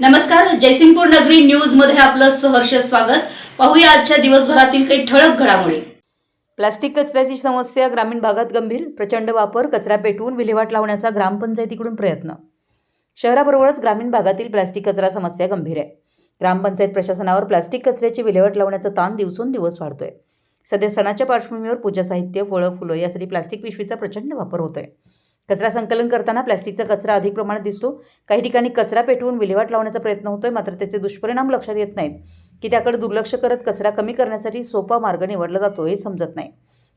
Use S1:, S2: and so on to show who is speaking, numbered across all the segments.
S1: नमस्कार जयसिंगपूर नगरी न्यूजमध्ये आपलं सहर्ष स्वागत. पाहूया आजच्या दिवसभरातील काही ठळक घडामोडी. प्लास्टिक कचऱ्याची समस्या ग्रामीण भागात गंभीर प्रचंड वापर कचरा पेटवून विल्हेवाट लावण्याचा ग्रामपंचायतीकडून प्रयत्न. शहराबरोबरच ग्रामीण भागातील प्लास्टिक कचरा समस्या गंभीर आहे. ग्रामपंचायत प्रशासनावर प्लास्टिक कचऱ्याची विल्हेवाट लावण्याचा ताण दिवसेंदिवस वाढतोय. सध्या सणाच्या पार्श्वभूमीवर पूजा साहित्य फळं फुलं यासाठी प्लास्टिक पिशवीचा प्रचंड वापर होतोय. कचरा संकलन करताना प्लास्टिकचा कचरा अधिक प्रमाणात दिसतो. काही ठिकाणी कचरा पेटवून विल्हेवाट लावण्याचा प्रयत्न होतोय मात्र त्याचे दुष्परिणाम लक्षात येत नाहीत की त्याकडे दुर्लक्ष करत कचरा कमी करण्यासाठी सोपा मार्ग निवडला जातो हे समजत नाही.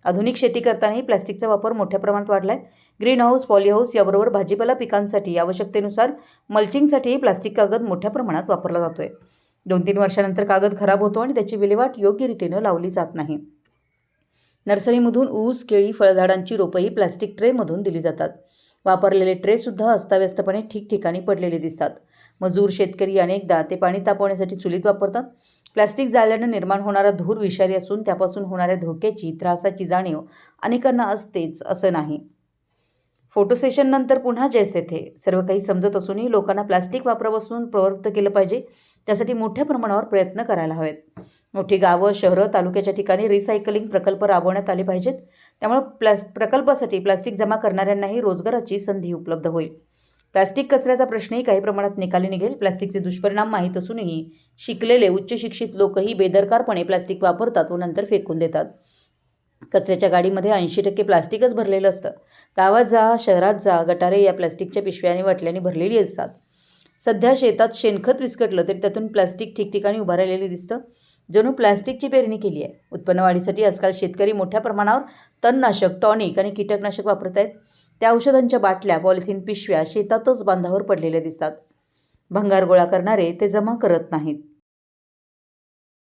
S1: आधुनिक शेती करतानाही प्लास्टिकचा वापर मोठ्या प्रमाणात वाढलाय. ग्रीन हाऊस पॉलीहाऊस याबरोबर भाजीपाला पिकांसाठी आवश्यकतेनुसार मल्चिंगसाठीही प्लास्टिक कागद मोठ्या प्रमाणात वापरला जातोय. दोन तीन वर्षानंतर कागद खराब होतो आणि त्याची विल्हेवाट योग्य रीतीनं लावली जात नाही. नर्सरीमधून ऊस केळी फळझाडांची रोपंही प्लास्टिक ट्रेमधून दिली जातात. वापरलेले ट्रेसुद्धा अस्ताव्यस्तपणे ठिकठिकाणी पडलेले दिसतात. मजूर शेतकरी अनेकदा ते पाणी तापवण्यासाठी चुलीत वापरतात. प्लास्टिक जाळल्यानं निर्माण होणारा धूर विषारी असून त्यापासून होणाऱ्या धोक्याची त्रासाची जाणीव अनेकांना असतेच असं नाही. फोटो सेशननंतर पुन्हा जैसे थे. सर्व काही समजत असूनही लोकांना प्लास्टिक वापरापासून प्रवृत्त केलं पाहिजे त्यासाठी मोठ्या प्रमाणावर प्रयत्न करायला हवेत. मोठी गावं शहरं तालुक्याच्या ठिकाणी रिसायकलिंग प्रकल्प राबवण्यात आले पाहिजेत. त्यामुळे प्लास प्रकल्पासाठी प्लास्टिक जमा करणाऱ्यांनाही रोजगाराची संधी उपलब्ध होईल. प्लास्टिक कचऱ्याचा प्रश्नही काही प्रमाणात निकाली निघेल. प्लास्टिकचे दुष्परिणाम माहीत असूनही शिकलेले उच्च शिक्षित लोकही बेदरकारपणे प्लास्टिक वापरतात व नंतर फेकून देतात. कचऱ्याच्या गाडीमध्ये ऐंशी टक्के प्लास्टिकच भरलेलं असतं. गावात जा शहरात जा गटारे या प्लास्टिकच्या पिशव्याने वाटल्याने भरलेली असतात. सध्या शेतात शेणखत विस्कटलं तरी त्यातून प्लास्टिक ठिकठिकाणी उभं राहिलेलं दिसतं. जणू प्लास्टिकची पेरणी केली आहे. उत्पन्न वाढीसाठी आजकाल शेतकरी मोठ्या प्रमाणावर तणनाशक टॉनिक आणि कीटकनाशक वापरत आहेत त्या औषधांच्या बाटल्या पॉलिथिन पिशव्या शेतातच बांधावर पडलेल्या दिसतात. भंगार गोळा करणारे ते जमा करत नाहीत.